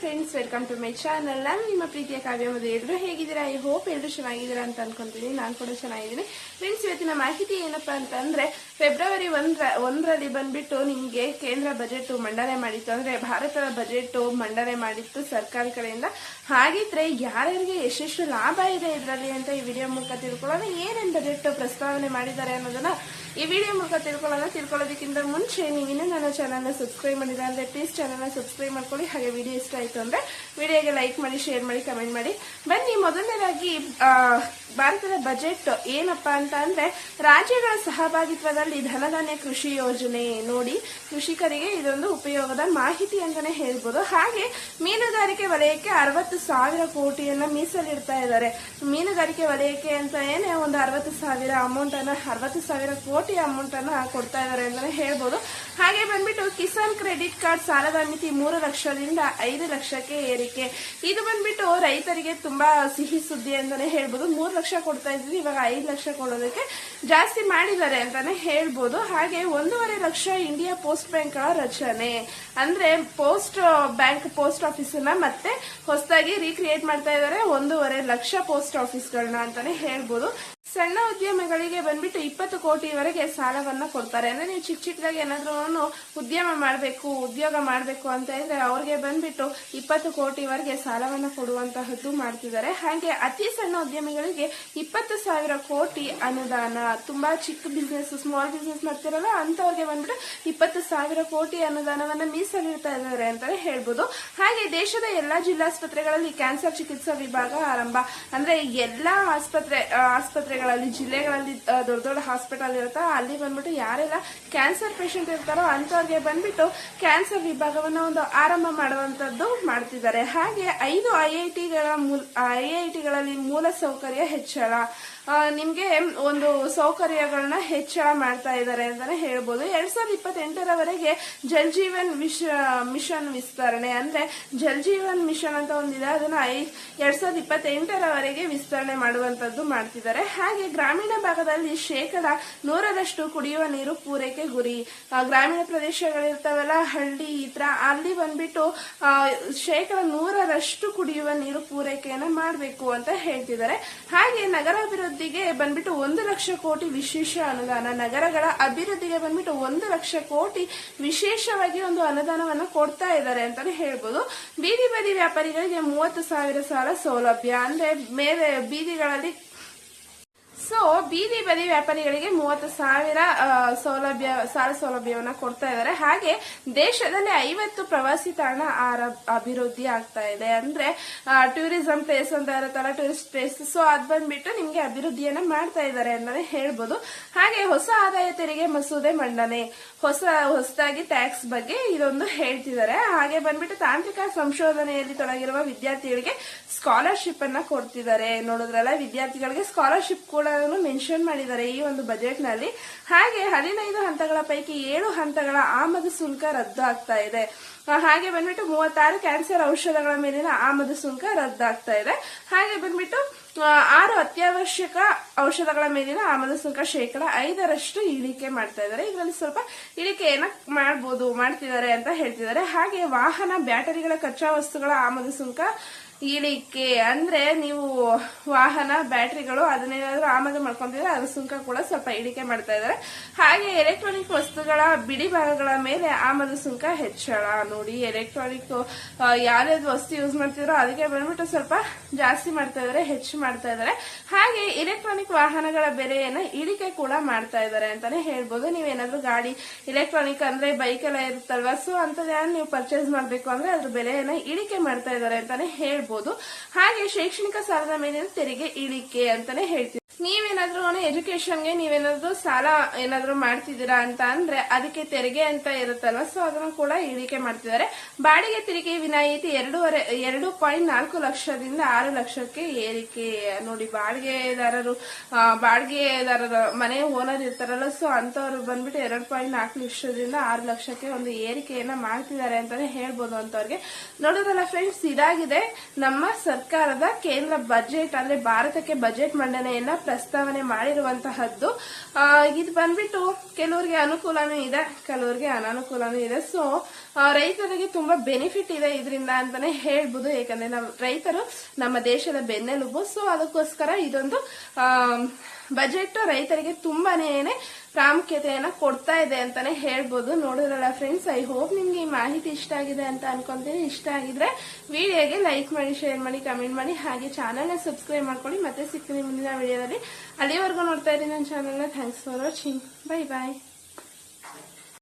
Friends welcome to my channel ನಾನು ನಿಮ್ಮ ಪ್ರೀತಿಯ ಕಾವ್ಯ ಮದುವೆ ಎಲ್ಲರೂ ಹೇಗಿದ್ದೀರಾ? ಐ ಹೋಪ್ ಎಲ್ಲರೂ ಚೆನ್ನಾಗಿದ್ದೀರಾ ಅಂತ ಅನ್ಕೊಂತೀನಿ. ನಾನು ಕೂಡ ಚೆನ್ನಾಗಿದ್ದೀನಿ. ಫ್ರೆಂಡ್ಸ್ ಇವತ್ತಿನ ಮಾಹಿತಿ ಏನಪ್ಪಾ ಅಂತಂದ್ರೆ ಫೆಬ್ರವರಿ ಒಂದ್ರ, ಒಂದರಲ್ಲಿ ಬಂದ್ಬಿಟ್ಟು ನಿಮಗೆ ಕೇಂದ್ರ ಬಜೆಟ್ ಮಂಡನೆ ಮಾಡಿತ್ತು. ಅಂದ್ರೆ ಭಾರತದ ಬಜೆಟ್ ಮಂಡನೆ ಮಾಡಿತ್ತು ಸರ್ಕಾರ ಕಡೆಯಿಂದ. ಹಾಗಿದ್ರೆ ಯಾರ್ಯಾರಿಗೆ ಎಷ್ಟೆಷ್ಟು ಲಾಭ ಇದೆ ಇದರಲ್ಲಿ ಅಂತ ಈ ವಿಡಿಯೋ ಮೂಲಕ ತಿಳ್ಕೊಳ್ಳೋಣ. ಏನೇನು ಬಜೆಟ್ ಪ್ರಸ್ತಾವನೆ ಮಾಡಿದ್ದಾರೆ ಅನ್ನೋದನ್ನ ಈ ವಿಡಿಯೋ ಮೂಲಕ ತಿಳ್ಕೊಳ್ಳೋಣ. ತಿಳ್ಕೊಳ್ಳೋದಕ್ಕಿಂತ ಮುಂಚೆ ನೀವು ಇನ್ನೂ ನನ್ನ ಚಾನಲ್ನ ಸಬ್ಸ್ಕ್ರೈಬ್ ಮಾಡಿದ್ರೆ ಅಂದ್ರೆ ಪ್ಲೀಸ್ ಚಾನಲ್ನ ಸಬ್ಸ್ಕ್ರೈಬ್ ಮಾಡ್ಕೊಳ್ಳಿ. ಹಾಗೆ ವಿಡಿಯೋ ಇಷ್ಟ ಆಯ್ತು ಅಂದ್ರೆ ವಿಡಿಯೋಗೆ ಲೈಕ್ ಮಾಡಿ ಶೇರ್ ಮಾಡಿ ಕಮೆಂಟ್ ಮಾಡಿ. ಬನ್ನಿ, ಮೊದಲನೇದಾಗಿ ಭಾರತದ ಬಜೆಟ್ ಏನಪ್ಪ ಅಂತ ಅಂದ್ರೆ ರಾಜ್ಯಗಳ ಸಹಭಾಗಿತ್ವದಲ್ಲಿ ಧನಧಾನ್ಯ ಕೃಷಿ ಯೋಜನೆ ನೋಡಿ ಕೃಷಿಕರಿಗೆ ಇದೊಂದು ಉಪಯೋಗದ ಮಾಹಿತಿ ಅಂತಾನೆ ಹೇಳ್ಬೋದು. ಹಾಗೆ ಮೀನುಗಾರಿಕೆ ವಲಯಕ್ಕೆ ಅರವತ್ತು ಸಾವಿರ ಕೋಟಿಯನ್ನ ಮೀಸಲಿಡ್ತಾ ಇದ್ದಾರೆ. ಮೀನುಗಾರಿಕೆ ವಲಯಕ್ಕೆ ಅಂತ ಏನೇ ಒಂದು ಅರವತ್ತು ಸಾವಿರ ಅಮೌಂಟ್ ಅನ್ನ, ಅರವತ್ತು ಸಾವಿರ ಕೋಟಿ ಅಮೌಂಟ್ ಅನ್ನ ಕೊಡ್ತಾ ಇದ್ದಾರೆ ಅಂತಾನೆ ಹೇಳ್ಬೋದು. ಹಾಗೆ ಬಂದ್ಬಿಟ್ಟು ಕಿಸಾನ್ ಕ್ರೆಡಿಟ್ ಕಾರ್ಡ್ ಸಾಲದ ಮಿತಿ ಮೂರು ಲಕ್ಷದಿಂದ ಐದು ಲಕ್ಷಕ್ಕೆ ಏರಿಕೆ. ಇದು ಬಂದ್ಬಿಟ್ಟು ರೈತರಿಗೆ ತುಂಬಾ ಸಿಹಿ ಸುದ್ದಿ ಅಂತಾನೆ ಹೇಳ್ಬೋದು. ಮೂರು ಲಕ್ಷ ಕೊಡ್ತಾ ಇದ್ವಿ ಇವಾಗ ಐದು ಲಕ್ಷ ಕೊಡೋದಕ್ಕೆ ಜಾಸ್ತಿ ಮಾಡಿದ್ದಾರೆ ಅಂತಾನೆ ಹೇಳ್ಬೋದು. ಹಾಗೆ ಒಂದೂವರೆ ಲಕ್ಷ ಇಂಡಿಯಾ ಪೋಸ್ಟ್ ಬ್ಯಾಂಕ್ ರಚನೆ. ಅಂದ್ರೆ ಪೋಸ್ಟ್ ಬ್ಯಾಂಕ್ ಪೋಸ್ಟ್ ಆಫೀಸ್ ಮತ್ತೆ ಹೊಸದಾಗಿ ರೀಕ್ರಿಯೇಟ್ ಮಾಡ್ತಾ ಇದ್ದಾರೆ. ಒಂದೂವರೆ ಲಕ್ಷ ಪೋಸ್ಟ್ ಆಫೀಸ್ಗಳನ್ನ ಅಂತಾನೆ ಹೇಳ್ಬೋದು. ಸಣ್ಣ ಉದ್ಯಮಗಳಿಗೆ ಬಂದ್ಬಿಟ್ಟು ಇಪ್ಪತ್ತು ಕೋಟಿವರೆಗೆ ಸಾಲವನ್ನ ಕೊಡ್ತಾರೆ. ಅಂದ್ರೆ ನೀವು ಚಿಕ್ಕ ಚಿಕ್ಕದಾಗಿ ಏನಾದ್ರೂ ಉದ್ಯಮ ಮಾಡಬೇಕು ಉದ್ಯೋಗ ಮಾಡಬೇಕು ಅಂತ ಹೇಳಿದ್ರೆ ಅವ್ರಿಗೆ ಬಂದ್ಬಿಟ್ಟು ಇಪ್ಪತ್ತು ಕೋಟಿವರೆಗೆ ಸಾಲವನ್ನ ಕೊಡುವಂತಹದ್ದು ಮಾಡ್ತಿದ್ದಾರೆ. ಹಾಗೆ ಅತಿ ಸಣ್ಣ ಉದ್ಯಮಿಗಳಿಗೆ ಇಪ್ಪತ್ತು ಸಾವಿರ ಕೋಟಿ ಅನುದಾನ ತುಂಬಾ ಚಿಕ್ಕ ಬಿಸ್ನೆಸ್ ಸ್ಮಾಲ್ ಬಿಸ್ನೆಸ್ ಮಾಡ್ತಿರಲ್ಲ ಅಂತವ್ರಿಗೆ ಬಂದ್ಬಿಟ್ಟು ಇಪ್ಪತ್ತು ಸಾವಿರ ಕೋಟಿ ಅನುದಾನವನ್ನ ಮೀಸಲಿಡ್ತಾ ಇದ್ದಾರೆ ಅಂತಾನೆ ಹೇಳ್ಬೋದು. ಹಾಗೆ ದೇಶದ ಎಲ್ಲಾ ಜಿಲ್ಲಾಸ್ಪತ್ರೆಗಳಲ್ಲಿ ಕ್ಯಾನ್ಸರ್ ಚಿಕಿತ್ಸಾ ವಿಭಾಗ ಆರಂಭ. ಅಂದ್ರೆ ಎಲ್ಲಾ ಆಸ್ಪತ್ರೆ ಆ, ಆಸ್ಪತ್ರೆಗಳಲ್ಲಿ ಜಿಲ್ಲೆಗಳಲ್ಲಿ ದೊಡ್ಡ ದೊಡ್ಡ ಹಾಸ್ಪಿಟಲ್ ಇರುತ್ತೋ ಅಲ್ಲಿ ಬಂದ್ಬಿಟ್ಟು ಯಾರೆಲ್ಲ ಕ್ಯಾನ್ಸರ್ ಪೇಷಂಟ್ ಇರ್ತಾರೋ ಅಂಥವ್ರಿಗೆ ಬಂದ್ಬಿಟ್ಟು ಕ್ಯಾನ್ಸರ್ ವಿಭಾಗವನ್ನು ಒಂದು ಆರಂಭ ಮಾಡುವಂತದ್ದು ಮಾಡ್ತಿದ್ದಾರೆ. ಹಾಗೆ ಐದು ಐ ಐ ಟಿಗಳ ಐ ಐ ಟಿಗಳಲ್ಲಿ ಮೂಲ ಸೌಕರ್ಯ ಹೆಚ್ಚಳ. ನಿಮಗೆ ನಿಮ್ಗೆ ಒಂದು ಸೌಕರ್ಯಗಳನ್ನ ಹೆಚ್ಚಳ ಮಾಡ್ತಾ ಇದ್ದಾರೆ ಅಂತಾನೆ ಹೇಳ್ಬೋದು. ಎರಡ್ ಸಾವಿರದ ಇಪ್ಪತ್ತೆಂಟರವರೆಗೆ ಜಲ್ ಜೀವನ್ ವಿಶ ಮಿಷನ್ ವಿಸ್ತರಣೆ, ಅಂದ್ರೆ ಜಲ್ ಜೀವನ್ ಮಿಷನ್ ಅಂತ ಒಂದಿದೆ, ಅದನ್ನ ಐ, ಎರಡ್ ಸಾವಿರದ ಇಪ್ಪತ್ತೆಂಟರವರೆಗೆ ವಿಸ್ತರಣೆ ಮಾಡುವಂತದ್ದು ಮಾಡ್ತಿದ್ದಾರೆ. ಹಾಗೆ ಗ್ರಾಮೀಣ ಭಾಗದಲ್ಲಿ ಶೇಕಡ ನೂರರಷ್ಟು ಕುಡಿಯುವ ನೀರು ಪೂರೈಕೆ ಗುರಿ. ಗ್ರಾಮೀಣ ಪ್ರದೇಶಗಳಿರ್ತಾವಲ್ಲ, ಹಳ್ಳಿ ಈ ತರ ಅಲ್ಲಿ ಬಂದ್ಬಿಟ್ಟು ಶೇಕಡ ನೂರರಷ್ಟು ಕುಡಿಯುವ ನೀರು ಪೂರೈಕೆಯನ್ನು ಮಾಡಬೇಕು ಅಂತ ಹೇಳ್ತಿದ್ದಾರೆ. ಹಾಗೆ ನಗರ ಅಭಿವೃದ್ಧಿಗೆ ಬಂದ್ಬಿಟ್ಟು ಒಂದು ಲಕ್ಷ ಕೋಟಿ ವಿಶೇಷ ಅನುದಾನ, ನಗರಗಳ ಅಭಿವೃದ್ಧಿಗೆ ಬಂದ್ಬಿಟ್ಟು ಒಂದು ಲಕ್ಷ ಕೋಟಿ ವಿಶೇಷವಾಗಿ ಒಂದು ಅನುದಾನವನ್ನು ಕೊಡ್ತಾ ಇದ್ದಾರೆ ಅಂತಾನೆ ಹೇಳ್ಬೋದು. ಬೀದಿ ಬದಿ ವ್ಯಾಪಾರಿಗಳಿಗೆ ಮೂವತ್ತು ಸಾವಿರ ಸಾಲ ಸೌಲಭ್ಯ, ಅಂದ್ರೆ ಮೇಲೆ ಬೀದಿಗಳಲ್ಲಿ ಸೊ ಬೀದಿ ಬದಿ ವ್ಯಾಪಾರಿಗಳಿಗೆ ಮೂವತ್ತು ಸಾವಿರ ಸೌಲಭ್ಯ, ಸಾಲ ಸೌಲಭ್ಯವನ್ನ ಕೊಡ್ತಾ ಇದ್ದಾರೆ. ಹಾಗೆ ದೇಶದಲ್ಲಿ ಐವತ್ತು ಪ್ರವಾಸಿ ತಾಣ ಅಭಿವೃದ್ಧಿ ಆಗ್ತಾ ಇದೆ. ಅಂದ್ರೆ ಟೂರಿಸಂ ಪ್ಲೇಸ್ ಅಂತ ಇರುತ್ತಲ್ಲ ಟೂರಿಸ್ಟ್ ಪ್ಲೇಸ್ ಸೊ ಅದ್ ಬಂದ್ಬಿಟ್ಟು ನಿಮ್ಗೆ ಅಭಿವೃದ್ಧಿಯನ್ನ ಮಾಡ್ತಾ ಇದ್ದಾರೆ ಅಂತಾನೆ ಹೇಳ್ಬೋದು. ಹಾಗೆ ಹೊಸ ಆದಾಯ ತೆರಿಗೆ ಮಸೂದೆ ಮಂಡನೆ. ಹೊಸ, ಹೊಸದಾಗಿ ಟ್ಯಾಕ್ಸ್ ಬಗ್ಗೆ ಇದೊಂದು ಹೇಳ್ತಿದ್ದಾರೆ. ಹಾಗೆ ಬಂದ್ಬಿಟ್ಟು ತಾಂತ್ರಿಕ ಸಂಶೋಧನೆಯಲ್ಲಿ ತೊಡಗಿರುವ ವಿದ್ಯಾರ್ಥಿಗಳಿಗೆ ಸ್ಕಾಲರ್ಶಿಪ್ ಅನ್ನ ಕೊಡ್ತಿದ್ದಾರೆ. ನೋಡಿದ್ರಲ್ಲ, ವಿದ್ಯಾರ್ಥಿಗಳಿಗೆ ಸ್ಕಾಲರ್ಶಿಪ್ ಕೂಡ ಮೆನ್ಷನ್ ಮಾಡಿದ್ದಾರೆ ಈ ಒಂದು ಬಜೆಟ್ನಲ್ಲಿ ಹಾಗೆ ಹದಿನೈದು ಹಂತಗಳ ಪೈಕಿ ಏಳು ಹಂತಗಳ ಆಮದು ಸುಂಕ ರದ್ದು ಆಗ್ತಾ ಇದೆ ಹಾಗೆ ಬಂದ್ಬಿಟ್ಟು ಮೂವತ್ತಾರು ಕ್ಯಾನ್ಸರ್ ಔಷಧಗಳ ಮೇಲಿನ ಆಮದು ಸುಂಕ ರದ್ದಾಗ್ತಾ ಇದೆ. ಹಾಗೆ ಬಂದ್ಬಿಟ್ಟು ಆರು ಅತ್ಯವಶ್ಯಕ ಔಷಧಗಳ ಮೇಲಿನ ಆಮದು ಸುಂಕ ಶೇಕಡ ಐದರಷ್ಟು ಇಳಿಕೆ ಮಾಡ್ತಾ ಇದ್ದಾರೆ. ಇದರಲ್ಲಿ ಸ್ವಲ್ಪ ಇಳಿಕೆಯನ್ನ ಮಾಡಬಹುದು ಮಾಡ್ತಿದ್ದಾರೆ ಅಂತ ಹೇಳ್ತಿದ್ದಾರೆ. ಹಾಗೆ ವಾಹನ, ಬ್ಯಾಟರಿಗಳ, ಕಚ್ಚಾ ವಸ್ತುಗಳ ಆಮದು ಸುಂಕ ಇಳಿಕೆ ಅಂದ್ರೆ ನೀವು ವಾಹನ, ಬ್ಯಾಟ್ರಿಗಳು ಅದನ್ನೇನಾದ್ರೂ ಆಮದು ಮಾಡ್ಕೊಂತಿದ್ರೆ ಅದ್ರ ಸುಂಕ ಕೂಡ ಸ್ವಲ್ಪ ಇಳಿಕೆ ಮಾಡ್ತಾ ಇದ್ದಾರೆ ಹಾಗೆ ಎಲೆಕ್ಟ್ರಾನಿಕ್ ವಸ್ತುಗಳ ಬಿಡಿ ಭಾಗಗಳ ಮೇಲೆ ಆಮದು ಸುಂಕ ಹೆಚ್ಚಳ. ನೋಡಿ ಎಲೆಕ್ಟ್ರಾನಿಕ್ ಯಾವ್ಯಾವ್ದು ವಸ್ತು ಯೂಸ್ ಮಾಡ್ತಿದ್ರೋ ಅದಕ್ಕೆ ಬಂದ್ಬಿಟ್ಟು ಸ್ವಲ್ಪ ಜಾಸ್ತಿ ಮಾಡ್ತಾ ಇದ್ದಾರೆ ಹೆಚ್ಚು ಮಾಡ್ತಾ ಇದ್ದಾರೆ ಹಾಗೆ ಎಲೆಕ್ಟ್ರಾನಿಕ್ ವಾಹನಗಳ ಬೆಲೆಯನ್ನ ಇಳಿಕೆ ಕೂಡ ಮಾಡ್ತಾ ಇದ್ದಾರೆ ಅಂತಾನೆ ಹೇಳ್ಬೋದು. ನೀವೇನಾದ್ರೂ ಗಾಡಿ ಎಲೆಕ್ಟ್ರಾನಿಕ್ ಅಂದ್ರೆ ಬೈಕ್ ಎಲ್ಲ ಇರುತ್ತಲ್ವಾ ಸೊ ಅಂತದ್ದು ನೀವು ಪರ್ಚೇಸ್ ಮಾಡ್ಬೇಕು ಅಂದ್ರೆ ಅದ್ರ ಬೆಲೆಯನ್ನ ಇಳಿಕೆ ಮಾಡ್ತಾ ಇದ್ದಾರೆ ಅಂತಾನೆ ಹೇಳ್ಬೋದು. ಹಾಗೆ ಶೈಕ್ಷಣಿಕ ಸಾಲದ ಮೇಲಿನ ತೆರಿಗೆ ಇಳಿಕೆ ಅಂತಾನೆ ಹೇಳ್ತೀವಿ. ನೀವೇನಾದ್ರೂ ಎಜುಕೇಶನ್ಗೆ ನೀವೇನಾದ್ರೂ ಸಾಲ ಏನಾದ್ರೂ ಮಾಡ್ತಿದ್ದೀರಾ ಅಂತ ಅಂದ್ರೆ ಅದಕ್ಕೆ ತೆರಿಗೆ ಅಂತ ಇರುತ್ತಲ್ಲ ಸೊ ಅದನ್ನು ಕೂಡ ಇಳಿಕೆ ಮಾಡ್ತಿದ್ದಾರೆ. ಬಾಡಿಗೆ ತೆರಿಗೆ ವಿನಾಯಿತಿ ಎರಡೂವರೆ, ಎರಡು ಪಾಯಿಂಟ್ ನಾಲ್ಕು ಲಕ್ಷದಿಂದ ಆರು ಲಕ್ಷಕ್ಕೆ ಏರಿಕೆ. ನೋಡಿ, ಬಾಡಿಗೆದಾರರು ಬಾಡಿಗೆದಾರರ ಮನೆ ಓನರ್ ಇರ್ತಾರಲ್ಲ ಸೊ ಅಂತವ್ರು ಬಂದ್ಬಿಟ್ಟು ಎರಡು ಪಾಯಿಂಟ್ ನಾಲ್ಕು ಲಕ್ಷದಿಂದ ಆರು ಲಕ್ಷಕ್ಕೆ ಒಂದು ಏರಿಕೆಯನ್ನ ಮಾಡ್ತಿದ್ದಾರೆ ಅಂತಾನೆ ಹೇಳ್ಬೋದು ಅಂತವ್ರಿಗೆ. ನೋಡೋದಲ್ಲ ಫ್ರೆಂಡ್ಸ್ ಇದಾಗಿದೆ. ನಮ್ಮ ಸರ್ಕಾರದ ಕೇಂದ್ರ ಬಜೆಟ್ ಅಂದ್ರೆ ಭಾರತಕ್ಕೆ ಬಜೆಟ್ ಮಂಡನೆಯನ್ನ ಪ್ರಸ್ತಾವನೆ ಮಾಡಿರುವಂತಹದ್ದು. ಇದು ಬಂದ್ಬಿಟ್ಟು ಕೆಲವರಿಗೆ ಅನುಕೂಲನೂ ಇದೆ, ಕೆಲವರಿಗೆ ಅನಾನುಕೂಲನೂ ಇದೆ. ಸೊ ರೈತರಿಗೆ ತುಂಬಾ ಬೆನಿಫಿಟ್ ಇದೆ ಇದರಿಂದ ಅಂತಾನೆ ಹೇಳ್ಬೋದು. ಯಾಕಂದ್ರೆ ನಾವು ರೈತರು ನಮ್ಮ ದೇಶದ ಬೆನ್ನೆಲುಬು. ಸೊ ಅದಕ್ಕೋಸ್ಕರ ಇದೊಂದು ಬಜೆಟ್ ರೈತರಿಗೆ ತುಂಬಾನೇ ಪ್ರಾಮುಖ್ಯತೆಯನ್ನ ಕೊಡ್ತಾ ಇದೆ ಅಂತಾನೆ ಹೇಳ್ಬೋದು. ನೋಡಿದ್ರಲ್ಲ ಫ್ರೆಂಡ್ಸ್ ಐ ಹೋಪ್ ನಿಮ್ಗೆ ಈ ಮಾಹಿತಿ ಇಷ್ಟ ಆಗಿದೆ ಅಂತ ಅನ್ಕೊಂತೀನಿ. ಇಷ್ಟ ಆಗಿದ್ರೆ ವಿಡಿಯೋಗೆ ಲೈಕ್ ಮಾಡಿ ಶೇರ್ ಮಾಡಿ ಕಮೆಂಟ್ ಮಾಡಿ, ಹಾಗೆ ಚಾನಲ್ನ ಸಬ್ಸ್ಕ್ರೈಬ್ ಮಾಡ್ಕೊಳ್ಳಿ. ಮತ್ತೆ ಸಿಗ್ತೀನಿ ಮುಂದಿನ ವಿಡಿಯೋದಲ್ಲಿ. ಅಲ್ಲಿವರೆಗೂ ನೋಡ್ತಾ ಇದ್ದೀನಿ ನನ್ನ ಚಾನಲ್ನ thanks for watching bye bye